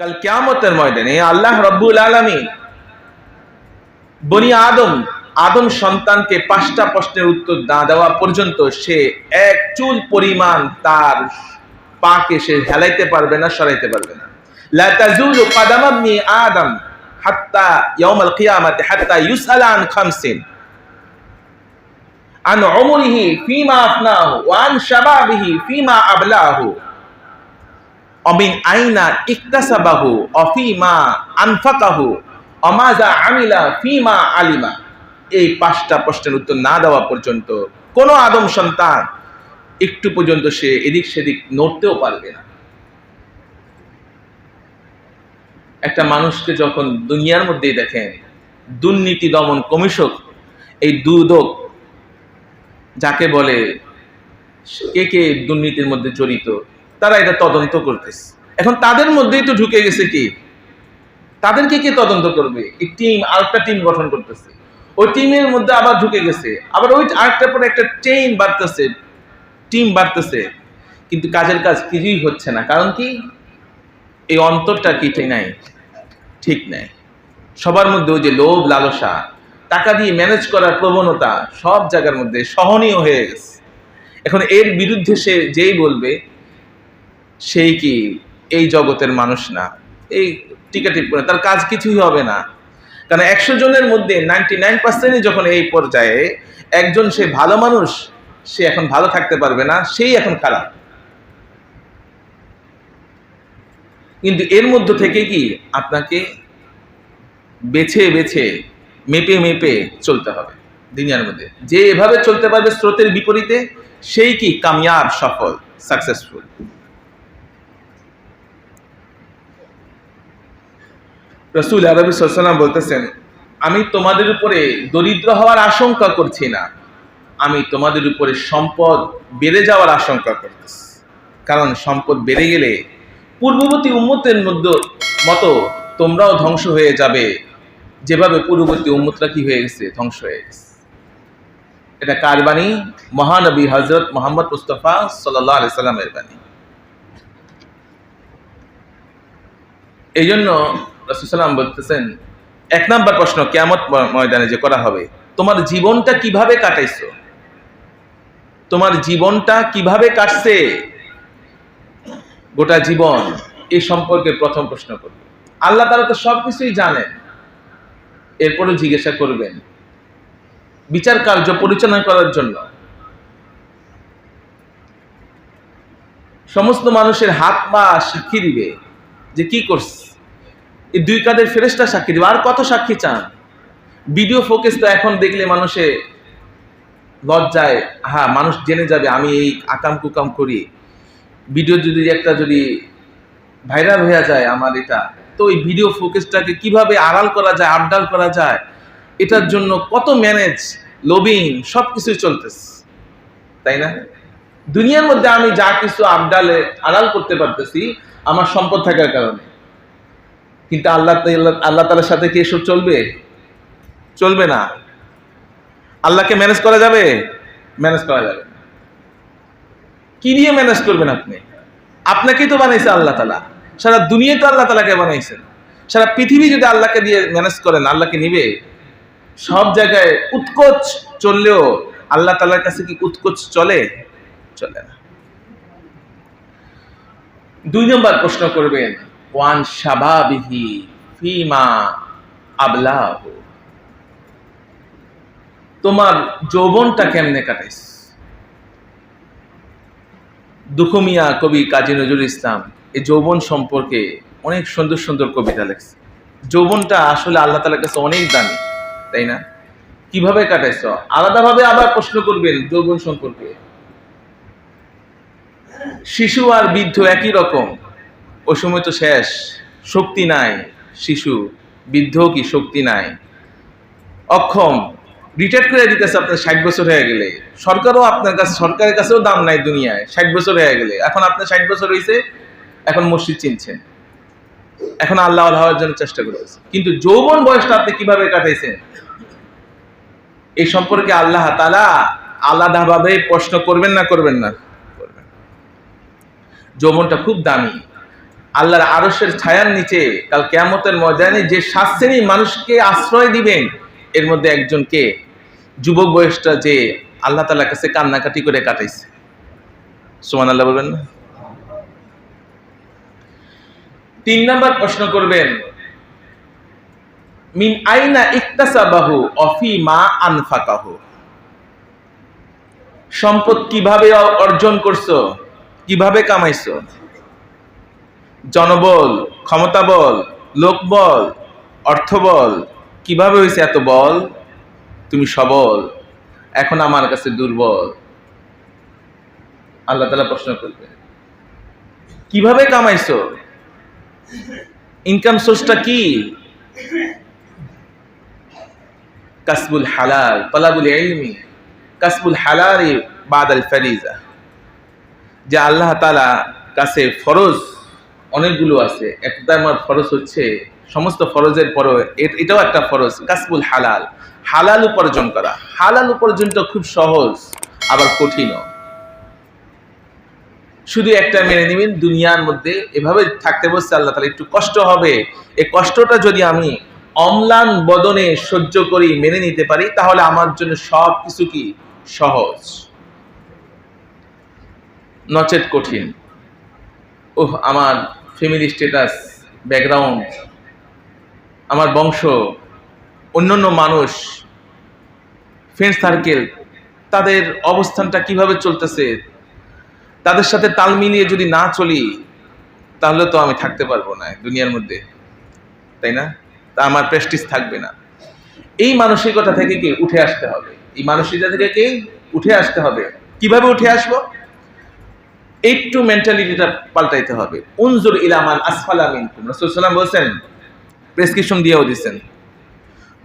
কাল কিয়ামতের ময়দানে আল্লাহ রব্বুল আলমী বনি আদম আদম সন্তানকে পাঁচটা প্রশ্নের উত্তর না দেওয়া পর্যন্ত সে এক চুল পরিমাণ তার পাকে সে হেলাইতে পারবে না, সরাইতে পারবে না। লা তাজুলু আদম অমিন আইনা ইকতাসাবাহু অফিমা আনফাকাহু অমাজা আমিলা ফিমা আলিমা। এই পাঁচটা প্রশ্নের উত্তর না দেওয়া পর্যন্ত কোনো আদম সন্তান একটু পর্যন্ত সে এদিক সেদিক নড়তেও পারবে না। একটা মানুষকে যখন দুনিয়ার মধ্যেই দেখেন, দুর্নীতি দমন কমিশক, এই দুদক যাকে বলে কে কে দুর্নীতির মধ্যে জড়িত তারা এটা তদন্ত করতেছে। এখন তাদের মধ্যেই তো ঢুকে গেছে কি? তাদেরকে কে তদন্ত করবে? এই টিম আরেকটা টিম গঠন করতেছে। ওই টিমের মধ্যে আবার ঢুকে গেছে। আবার ওই আরেকটার পরে একটা চেইন বাড়তেছে। টিম বাড়তেছে। কিন্তু কাজের কাজ কিছুই হচ্ছে না। কারণ কি? এই অন্তরটা কি ঠিক নাই? ঠিক নাই। সবার মধ্যে ওই যে লোভ, লালসা, টাকা দিয়ে ম্যানেজ করার প্রবণতা সব জায়গার মধ্যে সহনীয় হয়ে গেছে। এখন এর বিরুদ্ধে সে যেই বলবে সেই কি এই জগতের মানুষ না? এই টিকা টিপ করে, তার কাজ কিছুই হবে না। কারণ একশো জনের মধ্যে নাইনটি নাইন পার্সেন্টই যখন এই পর্যায়ে, একজন সে ভালো মানুষ, সে এখন ভালো থাকতে পারবে না, সেই এখন খারাপ। কিন্তু এর মধ্য থেকে কি আপনাকে বেছে বেছে, মেপে মেপে চলতে হবে দুনিয়ার মধ্যে। যে এভাবে চলতে পারবে স্রোতের বিপরীতে, সেই কি কামিয়াব, সফল সাকসেসফুল রসুল আরবি সাল্লাম বলতেছেন, আমি তোমাদের উপরে দরিদ্র হওয়ার আশঙ্কা করছি না। আমি তোমাদের উপরে সম্পদ বেড়ে যাওয়ার আশঙ্কা করতেছি। কারণ সম্পদ বেড়ে গেলে পূর্ববর্তী উম্মতের মধ্যে মতো তোমরাও ধ্বংস হয়ে যাবে। যেভাবে পূর্ববর্তী উম্মতরা কি হয়ে গেছে? ধ্বংস হয়ে গেছে। এটা কার বাণী? মহানবী হজরত মোহাম্মদ মুস্তফা সাল্লাহ আলি সাল্লামের বাণী। এই জন্য রসুলাম বলতেছেন, এক নাম্বার প্রশ্ন কেমত ময়দানে যে করা হবে, তোমার জীবনটা কীভাবে কাটাইছো? তোমার জীবনটা কীভাবে কাটছে? গোটা জীবন এই সম্পর্কে প্রথম প্রশ্ন করবে। আল্লাহ তারা তো সব কিছুই জানেন। এরপরে জিজ্ঞাসা করবেন, বিচার কার্য পরিচালনা করার জন্য। সমস্ত মানুষের হাত পা সাক্ষী দিবে যে কি করছে। এই দুই কাদের ফেরেস্তা সাক্ষী দিবে, আর কত সাক্ষী চান? ভিডিও ফোকেস তো এখন দেখলে মানুষে লজ্জায় হ্যাঁ মানুষ জেনে যাবে, আমি এই আকাম কুকাম করি। ভিডিও যদি একটা যদি ভাইরাল হয়ে যায় আমার এটা, তো ওই ভিডিও ফোকেসটাকে কীভাবে আড়াল করা যায়, আবডাল করা যায়, এটার জন্য কত ম্যানেজ লবিং সব কিছুই চলতেছে। তাই না? দুনিয়ার মধ্যে আমি যা কিছু আবডালে, আড়াল করতে পারতেছি, আমার সম্পদ থাকার কারণে। কিন্তু আল্লাহ আল্লাহ তালার সাথে কি এসব চলবে? চলবে না। আল্লাহকে ম্যানেজ করা যাবে? ম্যানেজ করা যাবে কি দিয়ে ম্যানেজ করবেন আপনি? আপনাকেই তো বানাইছে আল্লাহ তালা। সারা দুনিয়ায় তো আল্লাহ তালাকে বানাইছেন সারা পৃথিবী যদি আল্লাহকে দিয়ে ম্যানেজ করেন, আল্লাহকে নিবে, সব জায়গায় উৎকোচ চললেও আল্লাহ তালার কাছে কি উৎকোচ চলে? চলে না। দুই নম্বর প্রশ্ন করবেন। ওয়ান সাবাবিহি ফিমা আবলাহ। তোমার যৌবনটা কেমনে কাটাইস দুখমিয়া কবি কাজী নজরুল ইসলাম এই যৌবন সম্পর্কে অনেক সুন্দর সুন্দর কবিতা লেখছে যৌবনটা আসলে আল্লাহ তালার কাছে অনেক দামি, তাই না? কীভাবে কাটাইছ? আলাদাভাবে আবার প্রশ্ন করবেন যৌবন সম্পর্কে। শিশু আর বৃদ্ধ একই রকম ওই সময় তো শেষ, শক্তি নাই, শিশু বৃদ্ধ কি শক্তি নাই। অক্ষম রিটায়ার করে দিতেছে আপনার ষাট বছর হয়ে গেলে। সরকারও আপনার কাছে, সরকারের কাছেও দাম নাই দুনিয়ায়, ষাট বছর হয়ে গেলে। এখন আপনার ষাট বছর হয়েছে এখন মসজিদ চিনছেন। এখন আল্লাহ হওয়ার জন্য চেষ্টা করতেছে। কিন্তু যৌবন বয়সটা আপনি কীভাবে কাটাইছেন? এই সম্পর্কে আল্লাহ তালা আলাদাভাবে প্রশ্ন করবেন না করবেন না। যৌবনটা খুব দামি। আল্লাহর আরশের ছায়ার নিচে, কাল কেয়ামতের ময়দানে যে সাত শ্রেণির মানুষকে আশ্রয় দিবেন, এর মধ্যে একজনকে যুবক বয়সটা যে আল্লাহ তালার কাছে কান্নাকাটি করে কাটাইছে। সুমান আল্লাহ বলবেন না? তিন নাম্বার প্রশ্ন করবেন, মিন আইনা ইকতাসাবাহু অফি মা আনফাকাহু? সম্পদ কীভাবে অর্জন করছ? কীভাবে কামাইছো? জনবল, ক্ষমতা বল লোকবল অর্থবল কীভাবে হয়েছে এত বল? তুমি সবল, এখন আমার কাছে দুর্বল। আল্লাহ তালা প্রশ্ন করবে, কীভাবে কামাইছো? ইনকাম সোর্সটা কি? কাসবুল হালাল, তলাবুল ইলমি, কাসবুল হালালি বাদাল ফারিজা। যে আল্লাহ তালা কাছে ফরজ অনেকগুলো আছে। একটা আমার ফরজ হচ্ছে। সমস্ত ফরজের পর এটাও একটা ফরজ, কাসবুল হালাল। হালাল উপার্জন করা। হালাল উপার্জনটা খুব সহজ, আবার কঠিনও। শুধু একটা মেনে নিবেন, দুনিয়ার মধ্যে এভাবে থাকতে বসছে আল্লাহ তালা একটু কষ্ট হবে। এই কষ্টটা যদি আমি অম্লান বদনে সহ্য করি, মেনে নিতে পারি, তাহলে আমার জন্য সব কিছু কি? সহজ। নচেত কঠিন। ওহ, আমার ফ্যামিলি স্ট্যাটাস, ব্যাকগ্রাউন্ড, আমার বংশ, অন্যান্য মানুষ ফ্রেন্ড সার্কেল তাদের অবস্থানটা কীভাবে চলতেছে, তাদের সাথে তাল মিলিয়ে যদি না চলি, তাহলে তো আমি থাকতে পারব না দুনিয়ার মধ্যে, তাই না? তা আমার প্রেস্টিজ থাকবে না। এই মানসিকতা থেকে কি উঠে আসতে হবে? এই মানসিকতা থেকে কি উঠে আসতে হবে? কীভাবে উঠে আসব? একটু মেন্টালিটিটা পাল্টাইতে হবে। উনজুর ইলামান আসফালা মিনকুম। রাসূল সাল্লাল্লাহু বলছেন প্রেসক্রিপশন দিয়েও দিয়েছেন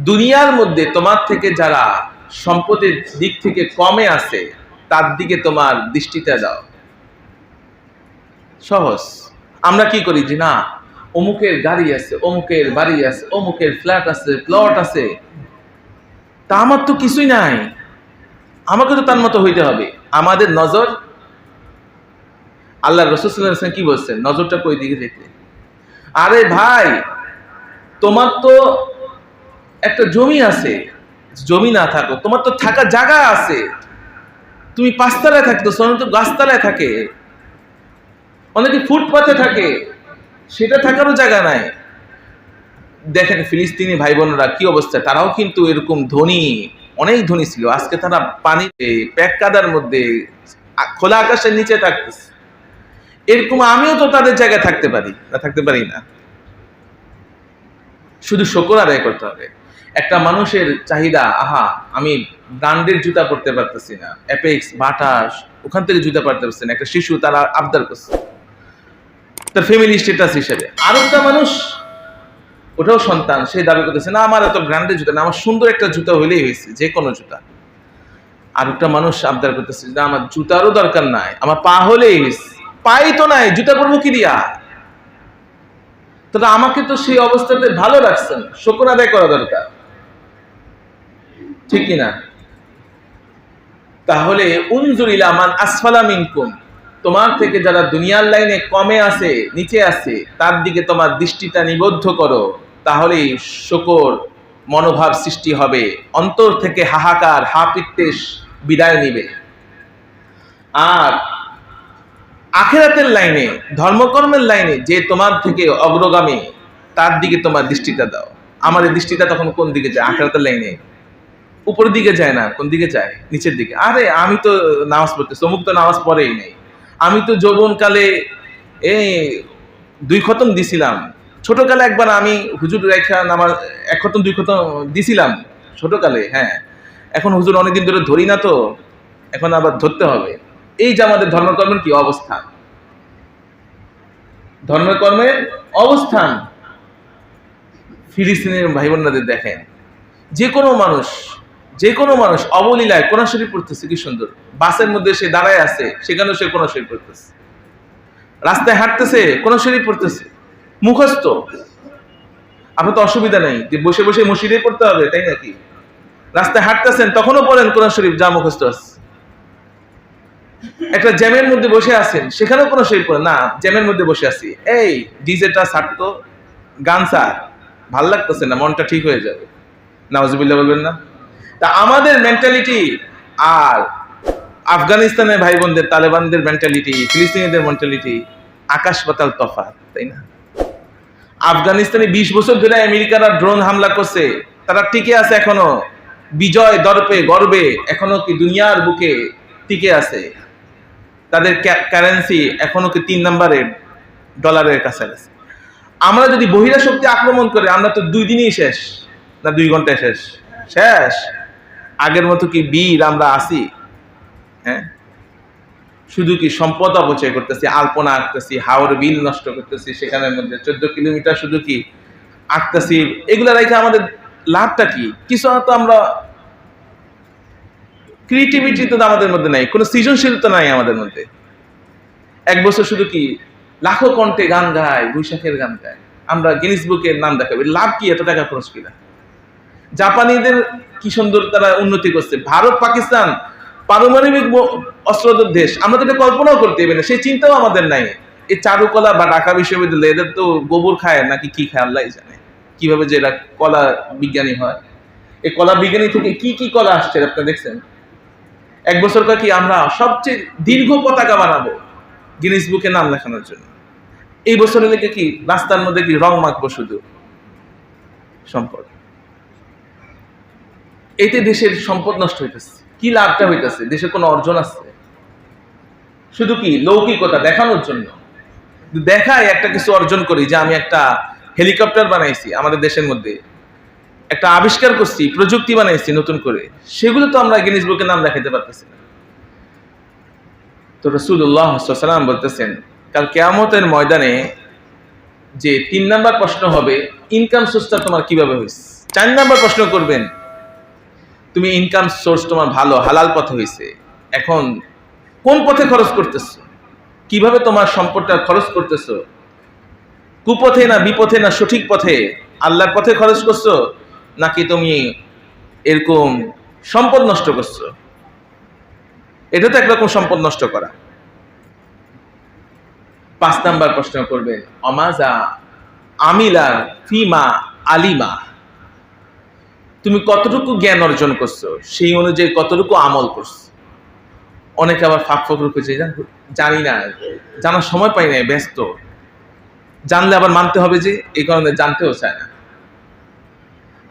দুনিয়ার মধ্যে তোমার থেকে যারা সম্পদের দিক থেকে কমে আছে, তার দিকে তোমার দৃষ্টিটা দাও। সহজ। আমরা কি করি যে, না, অমুকের গাড়ি আছে, অমুকের বাড়ি আছে, অমুকের ফ্ল্যাট আছে প্লট আছে। তা আমার তো কিছুই নাই। আমাকে তো তার মতো হইতে হবে। আমাদের নজর আল্লাহ রসুল্লাহ কি বলছেন? নজরটা কই দিকে দেখলে? আরে ভাই, তোমার তো একটা জমি আছে। জমি না থাকো, তোমার তো থাকার জায়গা আছে। তুমি পাঁচতলায় থাকতো সোনা তো গাছতলায় থাকে। অনেকে ফুটপাথে থাকে। সেটা থাকারও জায়গা নাই। দেখেন, ফিলিস্তিনি ভাই বোনেরা কি অবস্থা? তারাও কিন্তু এরকম ধনী, অনেক ধনী ছিল। আজকে তারা পানিতে প্যাক কাদার মধ্যে, খোলা আকাশের নিচে থাকতেছে। এরকম আমিও তো তাদের জায়গায় থাকতে পারি, না, থাকতে পারি না। শুধু শকর আদায় করতে হবে। একটা মানুষের চাহিদা, আহা, আমি ব্র্যান্ডের জুতা পরতে পারতেছি না অ্যাপেক্স বাটাস ওখান থেকে জুতা পরতে পারছে না, একটা শিশু তারা আবদার করছে। তার ফ্যামিলি স্ট্যাটাস হিসেবে। আর একটা মানুষ, ওটাও সন্তান, সে দাবি করতেছে, না, আমার এত ব্র্যান্ডের জুতা না, আমার সুন্দর একটা জুতা হইলেই হয়েছে, যে কোনো জুতা। আর একটা মানুষ আবদার করতেছে, না, আমার জুতারও দরকার নাই, আমার পা হলেই হয়েছে। পাই তো নাই, জুতা পরবো কি দিয়া? তবে আমাকে তো সেই অবস্থাতে ভালো রাখছেন, শকর আদায় করা দরকার। ঠিক কিনা? তাহলে তোমার থেকে যারা দুনিয়ার লাইনে কমে আছে, নিচে আছে, তার দিকে তোমার দৃষ্টিটা নিবদ্ধ করো, তাহলেই শকর, মনোভাব সৃষ্টি হবে, অন্তর থেকে হাহাকার হাপিত্তেশ বিদায় নিবে। আর আখেরাতের লাইনে, ধর্মকর্মের লাইনে যে তোমার থেকে অগ্রগামী, তার দিকে তোমার দৃষ্টিটা দাও। আমার এই দৃষ্টিটা তখন কোন দিকে যায়? আখেরাতের লাইনে। উপরের দিকে যায় না, কোন দিকে যায়? নিচের দিকে। আরে, আমি তো নামাজ পড়তে অমুক তো নামাজ পড়েই নেই। আমি তো যৌবনকালে এই দুই খতম দিছিলাম। ছোটকালে একবার আমি হুজুর রেখা নামাজ, এক খতম, দুই খতম দিছিলাম। ছোটকালে হ্যাঁ। এখন হুজুর অনেকদিন ধরে ধরি না তো, এখন আবার ধরতে হবে। এই যে আমাদের ধর্মকর্মের কি অবস্থান? ধর্মকর্মের অবস্থান ফিলিস্তিনের ভাই বোনদের দেখেন। যে কোনো মানুষ, যে কোনো মানুষ অবলীলায় কোন শরীর পড়তেছে, কি সুন্দর। বাসের মধ্যে সে দাঁড়ায় আছে, সেখানেও সে কোন শরীর পড়তেছে। রাস্তায় হাঁটতেছে কোন শরীর পড়তেছে। মুখস্থ। আপনার তো অসুবিধা নেই যে বসে বসে মসজিদে পড়তে হবে, তাই নাকি? রাস্তায় হাঁটতেছেন, তখনও পড়েন কোরআন শরীফ, যা মুখস্থ আছে। একটা জ্যামের মধ্যে বসে আছেন, সেখানেও কোনো শরীর পড়ে না। জ্যামের মধ্যে বসে আছি। এই, ডিজেটা ছাড়তো গান ছাড় ভালো লাগতেছে না, মনটা ঠিক হয়ে যাবে। নাওজবিল্লা বলবেন না? তা আমাদের মেন্টালিটি আর আফগানিস্তানের ভাই বোনদের তালেবানদের মেন্টালিটি ফিলিস্তিনিদের মেন্টালিটি আকাশ পাতাল তফাৎ, তাই না? আফগানিস্তানে বিশ বছর ধরে আমেরিকারা ড্রোন হামলা করছে, তারা টিকে আছে এখনও। বিজয় দর্পে, গর্বে, এখনও কি দুনিয়ার বুকে টিকে আছে? তাদের কারেন্সি এখনও কি তিন নম্বরের ডলারের কাছে কাছাকাছি। আমরা যদি বহিরা শক্তি আক্রমণ করে, আমরা তো দুই দিনই শেষ, না দুই ঘন্টায় শেষ? শেষ। আগের মতো কি বীর আমরা আসি হ্যাঁ? শুধু কি সম্পদ অপচয় করতেছি, আলপনা আঁকতেছি হাওড় বিল নষ্ট করতেছি, সেখানের মধ্যে চোদ্দ কিলোমিটার শুধু কি আঁকতেছি? এগুলো রেখে আমাদের লাভটা কি? কিছু হয়তো আমরা ক্রিয়েটিভিটি তো আমাদের মধ্যে নাই, কোনো সৃজনশীলতা নাই আমাদের মধ্যে। এক বছর শুধু কি লাখো কণ্ঠে গান গায়, বৈশাখের গান গায়। আমরা গিনিস বুকের নাম দেখাবো লাভ কি, এত টাকা খরচ কিনা? জাপানিদের কি সুন্দর তারা উন্নতি করছে। ভারত, পাকিস্তান, পারমাণবিক ব- দেশ, আমরা তো এটা কল্পনাও করতে পারি না, সেই চিন্তাও আমাদের নাই। এই চারুকলা বা ঢাকা বিশ্ববিদ্যালয়, এদের তো গোবর খায়, নাকি কি খায় আল্লাহ জানে। কীভাবে যে এরা কলা বিজ্ঞানী হয়। এই কলা বিজ্ঞানী থেকে কি কি কলা আসছে আপনি দেখছেন? এক বছর কি আমরা সবচেয়ে দীর্ঘ পতাকা বানাবো? গিনিস বুকে নাম লেখানোর জন্য। এই বছরে লেগে কি রাস্তার মধ্যে কি রং মাখবো শুধু? সম্পদ। এতে দেশের সম্পদ নষ্ট হইতেছে। কি লাভটা হইতেছে? দেশের কোনো অর্জন আছে? শুধু কি লৌকিকতা দেখানোর জন্য? দেখায় একটা কিছু অর্জন করি, যে আমি একটা হেলিকপ্টার বানাইছি আমাদের দেশের মধ্যে। একটা আবিষ্কার করছি, প্রযুক্তি বানাইছি নতুন করে। সেগুলো তো আমরা গিনিস বুকে নাম দেখাতে পারতেছি না। তো রসুল্লাহ সাল্লাম বলতেছেন, কাল কেয়ামতের ময়দানে যে তিন নাম্বার প্রশ্ন হবে ইনকাম সোর্সটা তোমার কীভাবে হয়েছে চার নাম্বার প্রশ্ন করবেন, তুমি ইনকাম সোর্স তোমার ভালো, হালাল পথে হয়েছে এখন কোন পথে খরচ করতেছো? কীভাবে তোমার সম্পদটা খরচ করতেছো? কুপথে না বিপথে না সঠিক পথে? আল্লাহর পথে খরচ করছ? নাকি তুমি এরকম সম্পদ নষ্ট করছ? এটা তো একরকম সম্পদ নষ্ট করা। পাঁচ নাম্বার প্রশ্ন করবেন অমাজা আমিলা ফিমা আলিমা। তুমি কতটুকু জ্ঞান অর্জন করছ, সেই অনুযায়ী কতটুকু আমল করছ? অনেকে আবার ফাঁক ফকর করছে "জান- জানি না, জানার সময় পাই না ব্যস্ত। জানলে আবার মানতে হবে যে, এই কারণে জানতেও চায় না।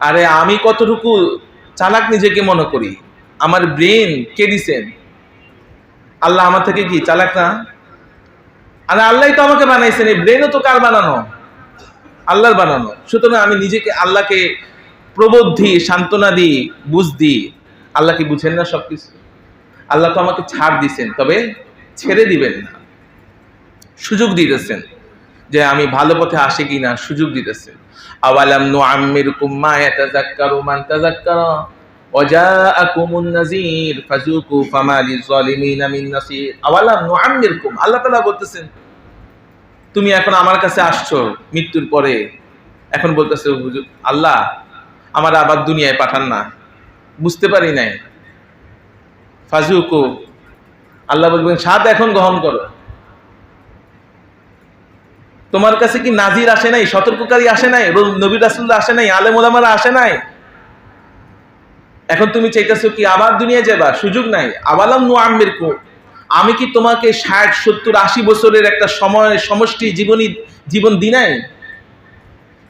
আরে আমি কতটুকু চালাক নিজেকে মনে করি? আমার ব্রেন কে দিছেন আল্লাহ আমার থেকে কি চালাক না? আরে আল্লাহ তো আমাকে বানাইছেন, এই ব্রেনও তো কার বানানো? আল্লাহর বানানো। সুতরাং আমি নিজেকে, আল্লাহকে প্রবোধি সান্ত্বনা দিই, বুঝ দিই। আল্লাহ কি বুঝেন না সবকিছু? আল্লাহ তো আমাকে ছাড় দিছেন, তবে ছেড়ে দিবেন না। সুযোগ দিতেছেন। যে আমি ভালো পথে আসি কিনা সুযোগ দিতেছেন আওয়ালাম নুআম্মিরকুম মা ইয়াতাযাক্কারু মান তাযাক্কারা। ওয়াজাআকুমুন নাযীর, ফাযুকু ফামা লিযালিমিনা মিন নাসীর। আওয়ালাম নুআম্মিরকুম, আল্লাহ তাআলা বলতেছেন, তুমি এখন আমার কাছে আসছো মৃত্যুর পরে। এখন বলতেছে আল্লাহ, আমার আবার দুনিয়ায় পাঠান না। বুঝতে পারি নাই। ফাজুকু আল্লাহ বলবেন, স্বাদ এখন গ্রহণ করো। তোমার কাছে কি নাজির আসে নাই? সতর্ককারী আসে নাই? রো- নবী রাসুল্লাহ আসে নাই? আলেম ওলামারা আসে নাই? এখন তুমি চাইতেছো কি আবার দুনিয়া যাবা সুযোগ নাই। আবালাম নু আমের আমি কি তোমাকে ষাট, সত্তর, আশি বছরের একটা সময়, সমষ্টি জীবনী, জীবন দি নাই?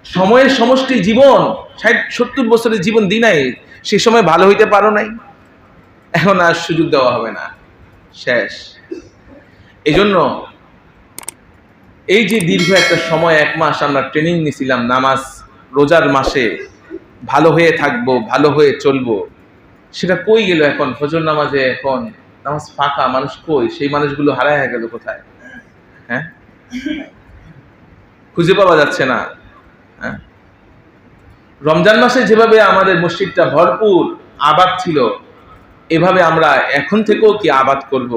সময়ের সমষ্টি জীবন, ষাট, সত্তর বছরের জীবন দি নাই। সে সময় ভালো হইতে পারো নাই? এখন আর সুযোগ দেওয়া হবে না। শেষ। এই জন্য এই যে দীর্ঘ একটা সময়, এক মাস আমরা ট্রেনিং নিছিলাম, নামাজ রোজার মাসে, ভালো হয়ে থাকব, ভালো হয়ে চলবো, সেটা কই গেল এখন? ফজর নামাজে এখন, নামাজ ফাঁকা, মানুষ কই? সেই মানুষগুলো হারায় গেল কোথায়? হ্যাঁ? খুঁজে পাওয়া যাচ্ছে না। হ্যাঁ? রমজান মাসে যেভাবে আমাদের মসজিদটা ভরপুর আবাদ ছিল, এভাবে আমরা এখন থেকেও কি আবাদ করব?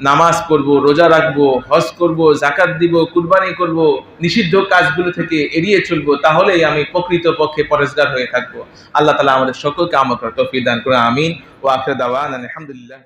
নামাজ পড়ব, রোজা রাখব, হজ করব জাকাত দিব, কুরবানি করব, নিষিদ্ধ কাজগুলো থেকে এড়িয়ে চলবো, তাহলেই আমি প্রকৃত পক্ষে পরেশগার হয়ে থাকব। আল্লাহ তালা আমাদের সকলকে আমাকে তফি দান করে আমিন। ও আখরে দাওয়ান আলহামদুলিল্লাহ।